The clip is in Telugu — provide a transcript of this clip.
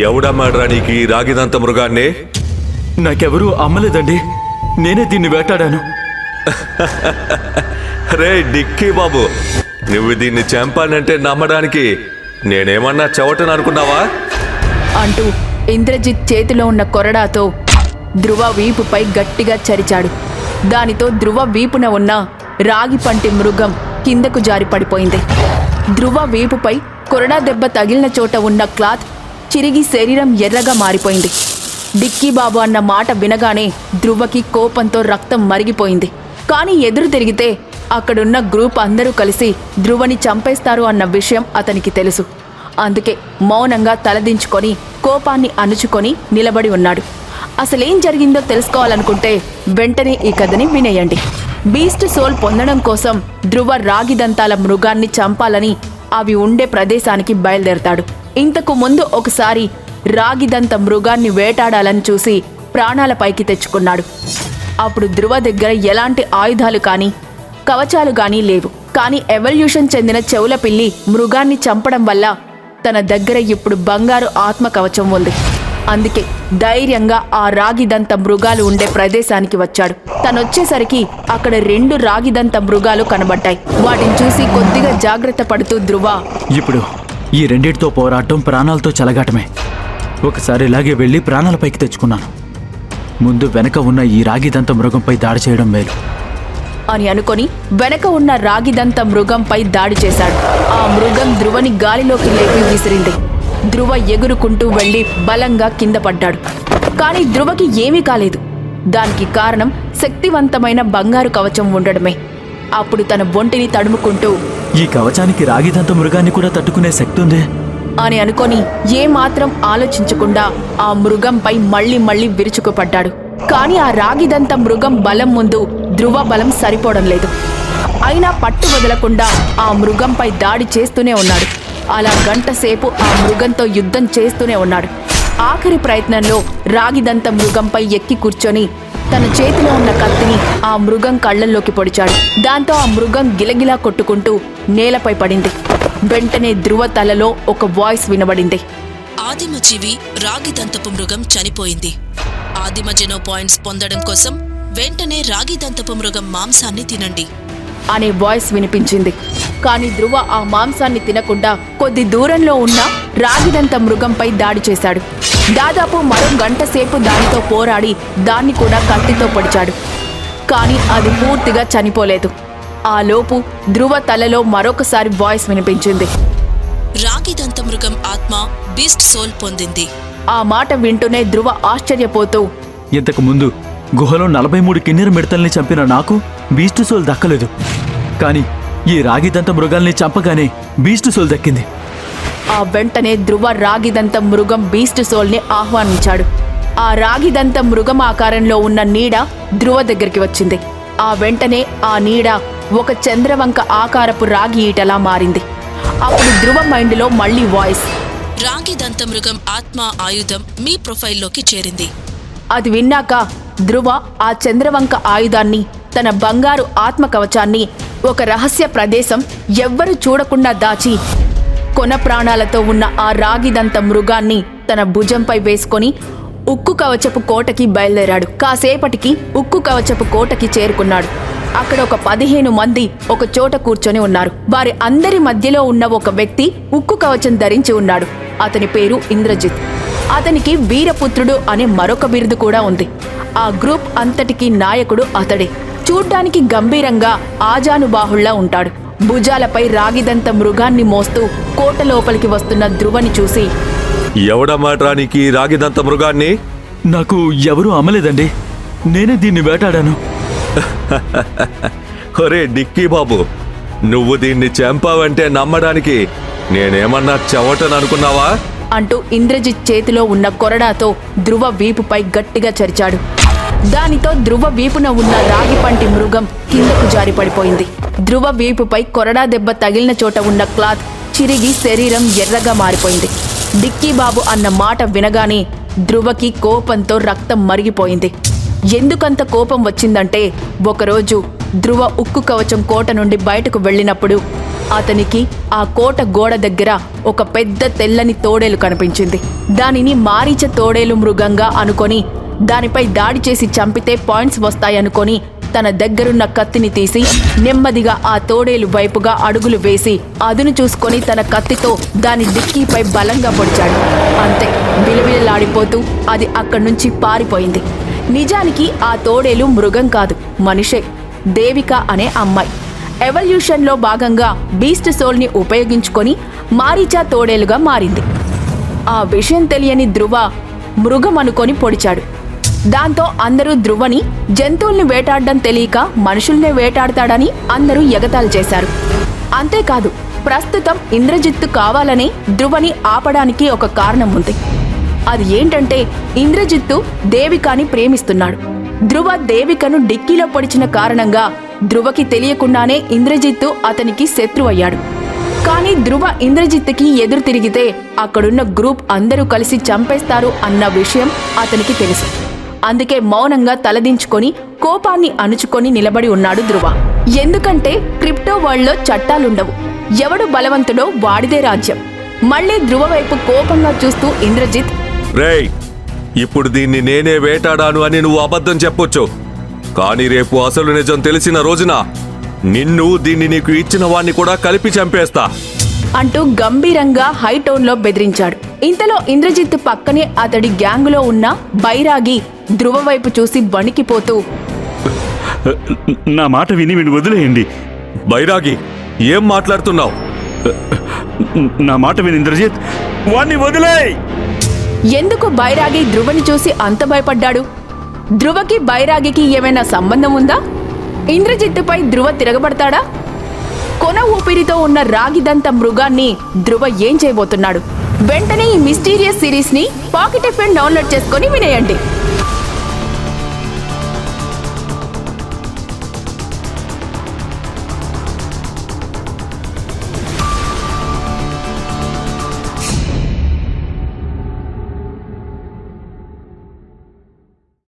ఎవడమ్మాడ్రా నీకు ఈ రాగిదంత మృగాన్ని? నాకెవరూ అమ్మలేదండి. నేనే దీన్ని వేటాడాను. రే డిక్కీ బాబు. నువ్వు దీన్ని చంపానంటే నమ్మడానికి నేనేమన్నా చెవటను అనుకున్నావా? అంటూ ఇంద్రజిత్ చేతిలో ఉన్న కొరడాతో ధ్రువ వీపుపై గట్టిగా చరిచాడు. దానితో ధ్రువ వీపున ఉన్న రాగి పంటి మృగం కిందకు జారి పడిపోయింది ధ్రువ వీపుపై కొరడా దెబ్బ తగిలిన చోట ఉన్న క్లాత్ చిరిగి శరీరం ఎర్రగా మారిపోయింది. డిక్కీ బాబు అన్న మాట వినగానే ధ్రువకి కోపంతో రక్తం మరిగిపోయింది. కానీ ఎదురు తిరిగితే అక్కడున్న గ్రూప్ అందరూ కలిసి ధ్రువని చంపేస్తారు అన్న విషయం అతనికి తెలుసు. అందుకే మౌనంగా తలదించుకొని కోపాన్ని అణుచుకొని నిలబడి ఉన్నాడు. అసలేం జరిగిందో తెలుసుకోవాలనుకుంటే వెంటనే ఈ కథని వినేయండి. బీస్ట్ సోల్ పొందడం కోసం ధ్రువ రాగిదంతాల మృగాన్ని చంపాలని అవి ఉండే ప్రదేశానికి బయలుదేరతాడు. ఇంతకు ముందు ఒకసారి రాగిదంత మృగాన్ని వేటాడాలని చూసి ప్రాణాల పైకి తెచ్చుకున్నాడు. అప్పుడు ధ్రువ దగ్గర ఎలాంటి ఆయుధాలు కానీ కవచాలు కానీ లేవు. కానీ ఎవల్యూషన్ చెందిన చెవుల పిల్లి మృగాన్ని చంపడం వల్ల తన దగ్గర ఇప్పుడు బంగారు ఆత్మ కవచం ఉంది. అందుకే ధైర్యంగా ఆ రాగిదంత మృగాలు ఉండే ప్రదేశానికి వచ్చాడు. తనొచ్చేసరికి అక్కడ రెండు రాగిదంత మృగాలు కనబడ్డాయి. వాటిని చూసి కొద్దిగా జాగ్రత్త పడుతూ ధ్రువ ఇప్పుడు ఈ రెండిటితో పోరాటం ప్రాణాలతో చెలగాటమే. ఒకసారి ఇలాగే వెళ్ళి ప్రాణాల పైకి తెచ్చుకున్నాను. ముందు వెనక ఉన్న ఈ రాగిదంత మృగంపై దాడి చేయడం మేలు. అని అనుకొని వెనక ఉన్న రాగిదంత మృగంపై దాడి చేశాడు. ఆ మృగం ధ్రువని గాలిలోకి లేపి విసిరింది. ధ్రువ ఎగురుకుంటూ వెళ్ళి బలంగా కింద పడ్డాడు. కానీ ధ్రువకి ఏమీ కాలేదు. దానికి కారణం శక్తివంతమైన బంగారు కవచం ఉండడమే. అప్పుడు తన ఒంటిని తడుముకుంటూ ఈ కవచానికి రాగిదంత మృగాన్ని కూడా తట్టుకునే శక్తి ఉందే అని అనుకొని ఏమాత్రం ఆలోచించకుండా ఆ మృగంపై మళ్ళీ మళ్ళీ విరుచుకుపడ్డాడు. కాని ఆ రాగిదంత మృగం బలం ముందు ధ్రువ బలం సరిపోవడం లేదు. అయినా పట్టు వదలకుండా ఆ మృగంపై దాడి చేస్తూనే ఉన్నాడు. అలా గంట సేపు ఆ మృగంతో యుద్ధం చేస్తూనే ఉన్నాడు. ఆఖరి ప్రయత్నంలో రాగిదంత మృగంపై ఎక్కి కూర్చొని తన చేతిలో ఉన్న కత్తిని ఆ మృగం కళ్ళల్లోకి పొడిచాడు. దాంతో ఆ మృగం గిలగిలా కొట్టుకుంటూ నేలపై పడింది. వెంటనే ధ్రువ తలలో ఒక వాయిస్ వినబడింది. ఆదిమ జీవి రాగి దంతపు మృగం చనిపోయింది. ఆదిమ జెనో పాయింట్స్ పొందడం కోసం వెంటనే రాగి దంతపు మృగం మాంసాన్ని తినండి. అనే వాయిస్ వినిపించింది. కానీ ధ్రువ ఆ మాంసాన్ని తినకుండా కొద్ది దూరంలో ఉన్న రాగిదంత మృగంపై దాడి చేశాడు. దాదాపు మరో గంట సేపు దానితో పోరాడి దాన్ని కూడా కత్తితో పొడిచాడు. కానీ అది పూర్తిగా చనిపోలేదు. ఆ లోపు ధ్రువ తలలో మరొకసారి వాయిస్ వినిపించింది. రాగి దంత మృగం ఆత్మ బీస్ట్ సోల్ పొందింది. ఆ మాట వింటూనే ధ్రువ ఆశ్చర్యపోతూ ఇంతకు ముందు గుహలో నలభై మూడు కిన్నెర మిడతల్ని చంపిన నాకు బీస్ట్ సోల్ దక్కలేదు. కానీ ఈ రాగిదంత మృగాల్ని చంపగానే బీస్ట్ సోల్ దక్కింది. ఆ వెంటనే ధ్రువ రాగిదంత మృగం బీస్ట్ సోల్ని ఆహ్వానించాడు. ఆ రాగిదంత మృగం ఆకారంలో ఉన్న నీడ ధ్రువ దగ్గరికి వచ్చింది. ఆ వెంటనే ఆ నీడ ఒక చంద్రవంక ఆకారపు రాగి ఈటలా మారింది. అప్పుడు ధ్రువ మైండ్లో మళ్ళీ వాయిస్. రాగి దంత మృగం ఆత్మ ఆయుధం మీ ప్రొఫైల్లోకి చేరింది. అది విన్నాక ధ్రువ ఆ చంద్రవంక ఆయుధాన్ని తన బంగారు ఆత్మ కవచాన్ని ఒక రహస్య ప్రదేశం ఎవ్వరూ చూడకుండా దాచి కొన ప్రాణాలతో ఉన్న ఆ రాగిదంత మృగాన్ని తన భుజంపై వేసుకొని ఉక్కు కవచపు కోటకి బయలుదేరాడు. కాసేపటికి ఉక్కు కవచపు కోటకి చేరుకున్నాడు. అక్కడ ఒక పదిహేను మంది ఒక చోట కూర్చొని ఉన్నారు. వారి అందరి మధ్యలో ఉన్న ఒక వ్యక్తి ఉక్కు కవచం ధరించి ఉన్నాడు. అతని పేరు ఇంద్రజిత్. అతనికి వీరపుత్రుడు అనే మరొక బిరుదు కూడా ఉంది. ఆ గ్రూప్ అంతటికి నాయకుడు అతడే. చూడ్డానికి గంభీరంగా ఆజానుబాహుళ్ళా ఉంటాడు. భుజాలపై రాగిదంత మృగాన్ని మోస్తూ కోట లోపలికి వస్తున్న ధ్రువని చూసి ఎవడమ్మాడ్రా నీకు ఈ రాగిదంత మృగాన్ని? నాకు ఎవరూ అమ్మలేదండి. నేనే దీన్ని వేటాడాను. ఒరే డిక్కీ బాబు నువ్వు దీన్ని చంపావంటే నమ్మడానికి నేనేమన్నా చెవటను అనుకున్నావా అంటూ ఇంద్రజిత్ చేతిలో ఉన్న కొరడాతో ధ్రువ వీపుపై గట్టిగా చరిచాడు. దానితో ధ్రువ వీపున ఉన్న రాగిపంటి మృగం కిందకు జారి పడిపోయింది ధ్రువ వీపుపై కొరడా దెబ్బ తగిలిన చోట ఉన్న క్లాత్ చిరిగి శరీరం ఎర్రగా మారిపోయింది. డిక్కీ బాబు అన్న మాట వినగానే ధ్రువకి కోపంతో రక్తం మరిగిపోయింది. ఎందుకంత కోపం వచ్చిందంటే ఒకరోజు ధ్రువ ఉక్కు కవచం కోట నుండి బయటకు వెళ్ళినప్పుడు అతనికి ఆ కోట గోడ దగ్గర ఒక పెద్ద తెల్లని తోడేలు కనిపించింది. దానిని మారీచ తోడేలు మృగంగా అనుకొని దానిపై దాడి చేసి చంపితే పాయింట్స్ వస్తాయనుకొని తన దగ్గరున్న కత్తిని తీసి నెమ్మదిగా ఆ తోడేలు వైపుగా అడుగులు వేసి అదును చూసుకొని తన కత్తితో దాని డిక్కీపై బలంగా పొడిచాడు. అంతే విలవిలలాడిపోతూ అది అక్కడి నుంచి పారిపోయింది. నిజానికి ఆ తోడేలు మృగం కాదు మనిషే దేవిక అనే అమ్మాయి. ఎవల్యూషన్లో భాగంగా బీస్ట్ సోల్ని ఉపయోగించుకొని మారీచా తోడేలుగా మారింది. ఆ విషయం తెలియని ధ్రువ మృగం అనుకొని పొడిచాడు. దాంతో అందరూ ధ్రువని జంతువుల్ని వేటాడడం తెలియక మనుషుల్నే వేటాడతాడని అందరూ ఎగతాళి చేశారు. అంతేకాదు ప్రస్తుతం ఇంద్రజిత్తు కావాలనే ధ్రువని ఆపడానికి ఒక కారణం ఉంది అది ఏంటంటే ఇంద్రజిత్తు దేవికాని ప్రేమిస్తున్నాడు. ధ్రువ దేవికను డిక్కీలో పొడిచిన కారణంగా ధ్రువకి తెలియకుండానే ఇంద్రజిత్తు అతనికి శత్రువయ్యాడు కానీ ధ్రువ ఇంద్రజిత్తుకి ఎదురు తిరిగితే అక్కడున్న గ్రూప్ అందరూ కలిసి చంపేస్తారు అన్న విషయం అతనికి తెలుసు. అందుకే మౌనంగా తలదించుకొని కోపాన్ని అణుచుకొని నిలబడి ఉన్నాడు ధ్రువ. ఎందుకంటే క్రిప్టో వరల్డ్లో చట్టాలుండవు. ఎవడు బలవంతుడో వాడిదే రాజ్యం. మళ్ళీ ధ్రువ వైపు కోపంగా చూస్తూ ఇంద్రజిత్ రేయ్ ఇప్పుడు దీన్ని నేనే వేటాడాను అని నువ్వు అబద్ధం చెప్పొచ్చు. కానీ రేపు అసలు నిజం తెలిసిన రోజున నిన్ను దీన్ని నీకు ఇచ్చిన వాణ్ణి కూడా కలిపి చంపేస్తా. అంటూ గంభీరంగా హై టోన్లో బెదిరించాడు. ఇంతలో ఇంద్రజిత్ పక్కనే అతడి గ్యాంగులో ఉన్న బైరాగి ధ్రువ వైపు చూసి వణికిపోతూ నా మాట విని వీడిని వదిలేయండి. బైరాగి ఏం మాట్లాడుతున్నావు? నా మాట విని ఇంద్రజిత్ వాణ్ణి వదిలేయ్! ఎందుకు బైరాగి ధ్రువని చూసి అంత భయపడ్డాడు? ధ్రువకి బైరాగికి ఏమైనా సంబంధం ఉందా? ఇంద్రజిత్తుపై ధ్రువ తిరగబడతాడా? కొన ఊపిరితో ఉన్న రాగిదంత మృగాన్ని ధ్రువ ఏం చేయబోతున్నాడు? వెంటనే ఈ మిస్టీరియస్ సిరీస్ని పాకెట్ ఎఫ్ఎం డౌన్లోడ్ చేసుకొని వినేయండి.